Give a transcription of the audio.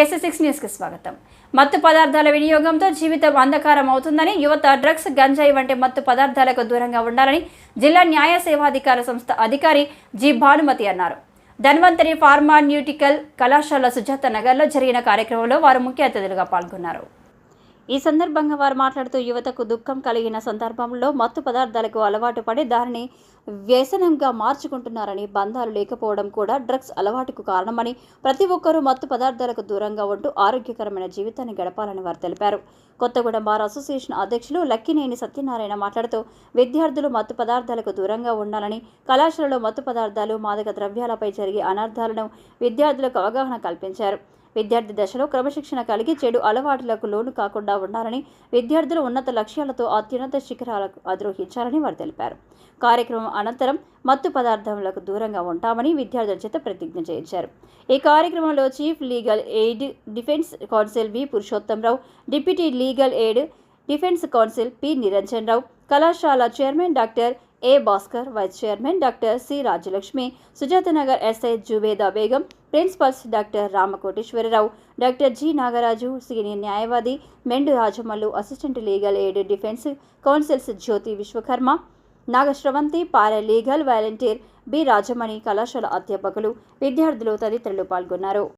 AC six న్యూస్కి స్వాగతం. మత్తు పదార్థాల వినియోగంతో జీవితం అంధకారం అవుతుందని యువత డ్రగ్స్ గంజాయి వంటి మత్తు పదార్థాలకు దూరంగా ఉండాలని జిల్లా న్యాయ సేవాధికార సంస్థ అధికారి జి. భానుమతి అన్నారు. ధన్వంతరి ఫార్మాన్యూటికల్ కళాశాల సుజాత నగర్లో జరిగిన కార్యక్రమంలో వారు ముఖ్య అతిథులుగా పాల్గొన్నారు. ఈ సందర్భంగా వారు మాట్లాడుతూ యువతకు దుఃఖం కలిగిన సందర్భంలో మత్తు పదార్థాలకు అలవాటు పడి దానిని వ్యసనంగా మార్చుకుంటున్నారని బంధాలు లేకపోవడం కూడా డ్రగ్స్ అలవాటుకు కారణమని ప్రతి ఒక్కరూ మత్తు పదార్థాలకు దూరంగా ఉంటూ ఆరోగ్యకరమైన జీవితాన్ని గడపాలని వారు తెలిపారు. కొత్తగూడెం బార్ అసోసియేషన్ అధ్యక్షులు లక్కినేని సత్యనారాయణ మాట్లాడుతూ విద్యార్థులు మత్తు పదార్థాలకు దూరంగా ఉండాలని కళాశాలలో మత్తు పదార్థాలు మాదక ద్రవ్యాలపై జరిగే అనర్థాలను విద్యార్థులకు అవగాహన కల్పించారు. విద్యార్థి దశలో క్రమశిక్షణ కలిగి చెడు అలవాట్లకు లోను కాకుండా ఉండాలని విద్యార్థులు ఉన్నత లక్ష్యాలతో అత్యున్నత శిఖరాలకు అధిరోహించాలని వారు తెలిపారు. కార్యక్రమం అనంతరం మత్తు పదార్థములకు దూరంగా ఉంటామని విద్యార్థుల చేత ప్రతిజ్ఞ చేయించారు. ఈ కార్యక్రమంలో chief legal aid defence counsel V Purushottamrao deputy legal aid defence counsel P Niranjan Rao కళాశాల chairman doctor A Bhaskar vice chairman doctor C Rajalakshmi Sujatanagar SI Zubeda Begum principals doctor Ramakoteswara Rao doctor G Nagaraju senior న్యాయవాది Mendu Rajamallu assistant legal aid defence counsels Jyoti Vishwakarma Nagasravanthi paralegal volunteer B Rajamani కళాశాల అధ్యాపకులు విద్యార్థులు తదితరులు పాల్గొన్నారు.